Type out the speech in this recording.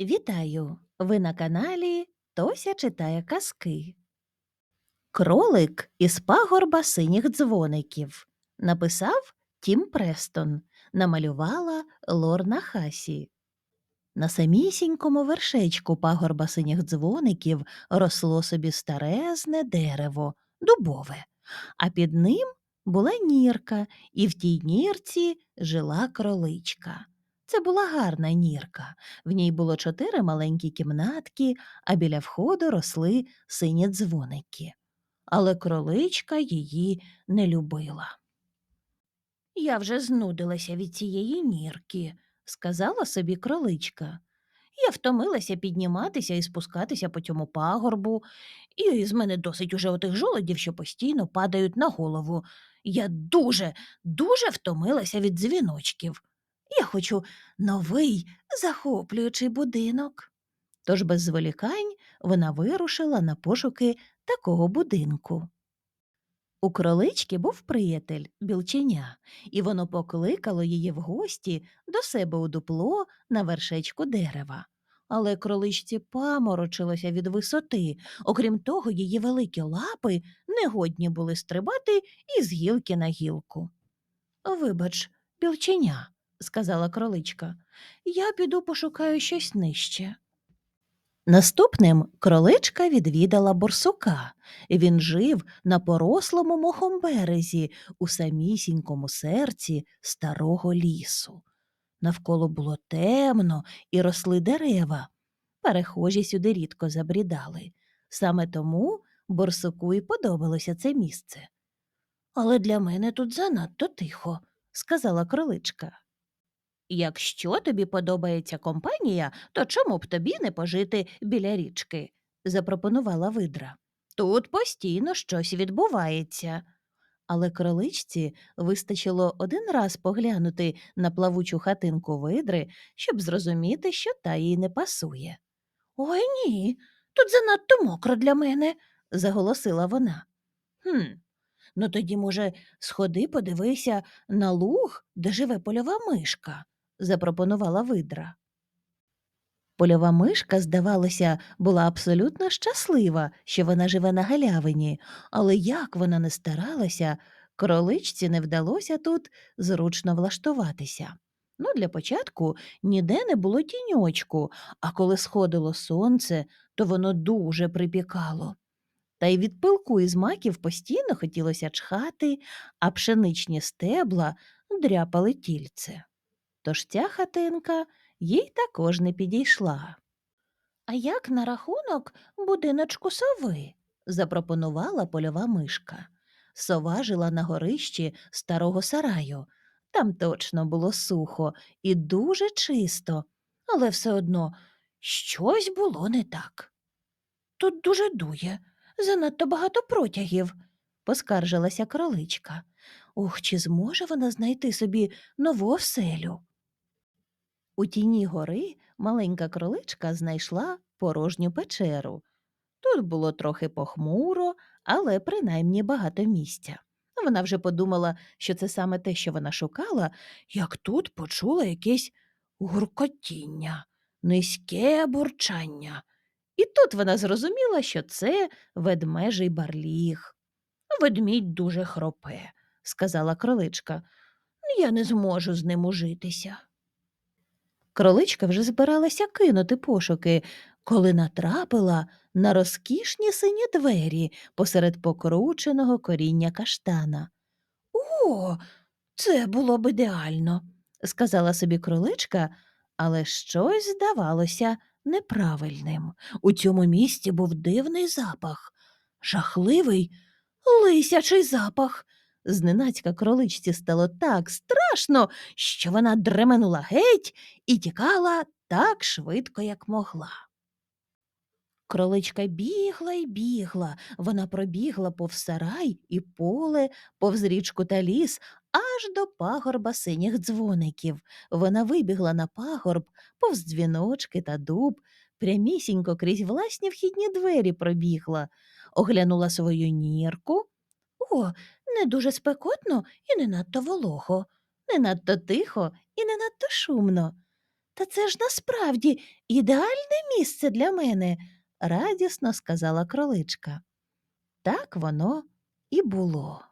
Вітаю! Ви на каналі Тося читає казки. Кролик із пагорба синіх дзвоників. Написав Тім Престон. Намалювала Лорна Хасі. На самісінькому вершечку пагорба синіх дзвоників росло собі старезне дерево, дубове, а під ним була нірка, і в тій нірці жила кроличка. Це була гарна нірка. В ній було чотири маленькі кімнатки, а біля входу росли сині дзвоники. Але кроличка її не любила. Я вже знудилася від цієї нірки, сказала собі кроличка. Я втомилася підніматися і спускатися по цьому пагорбу, і з мене досить уже отих жолодів, що постійно падають на голову. Я дуже, дуже втомилася від дзвіночків. Я хочу новий захоплюючий будинок. Тож без зволікань вона вирушила на пошуки такого будинку. У кролички був приятель білченя, і воно покликало її в гості до себе у дупло на вершечку дерева. Але кроличці паморочилося від висоти, окрім того, її великі лапи негодні були стрибати із гілки на гілку. Вибач, білченя, сказала кроличка, я піду пошукаю щось нижче. Наступним кроличка відвідала борсука. Він жив на порослому мохом березі у самісінькому серці старого лісу. Навколо було темно і росли дерева. Перехожі сюди рідко забрідали. Саме тому борсуку і подобалося це місце. Але для мене тут занадто тихо, сказала кроличка. Якщо тобі подобається компанія, то чому б тобі не пожити біля річки? запропонувала видра. Тут постійно щось відбувається. Але кроличці вистачило один раз поглянути на плавучу хатинку видри, щоб зрозуміти, що та їй не пасує. Ой ні, тут занадто мокро для мене, заголосила вона. Хм, ну тоді, може, сходи, подивися на луг, де живе польова мишка, запропонувала видра. Польова мишка, здавалося, була абсолютно щаслива, що вона живе на галявині, але як вона не старалася, кроличці не вдалося тут зручно влаштуватися. Ну, для початку ніде не було тіньочку, а коли сходило сонце, то воно дуже припікало. Та й від пилку із маків постійно хотілося чхати, а пшеничні стебла дряпали тільце. Тож ця хатинка їй також не підійшла. А як на рахунок будиночку сови? запропонувала польова мишка. Сова жила на горищі старого сараю. Там точно було сухо і дуже чисто, але все одно щось було не так. Тут дуже дує, занадто багато протягів, поскаржилася кроличка. Ух, чи зможе вона знайти собі нову оселю? У тіні гори маленька кроличка знайшла порожню печеру. Тут було трохи похмуро, але принаймні багато місця. Вона вже подумала, що це саме те, що вона шукала, як тут почула якесь гуркотіння, низьке бурчання. І тут вона зрозуміла, що це ведмежий барліг. Ведмідь дуже хропе, сказала кроличка. Я не зможу з ним ужитися. Кроличка вже збиралася кинути пошуки, коли натрапила на розкішні сині двері посеред покрученого коріння каштана. О, це було б ідеально, сказала собі кроличка, але щось здавалося неправильним. У цьому місці був дивний запах, жахливий лисячий запах. Зненацька кроличці стало так страшно, що вона дременула геть і тікала так швидко, як могла. Кроличка бігла й бігла, вона пробігла повз сарай і поле, повз річку та ліс, аж до пагорба синіх дзвоників. Вона вибігла на пагорб, повз дзвіночки та дуб, прямісінько крізь власні вхідні двері пробігла, оглянула свою нірку. О, не дуже спекотно і не надто волого, не надто тихо і не надто шумно. Та це ж насправді ідеальне місце для мене, радісно сказала кроличка. Так воно і було.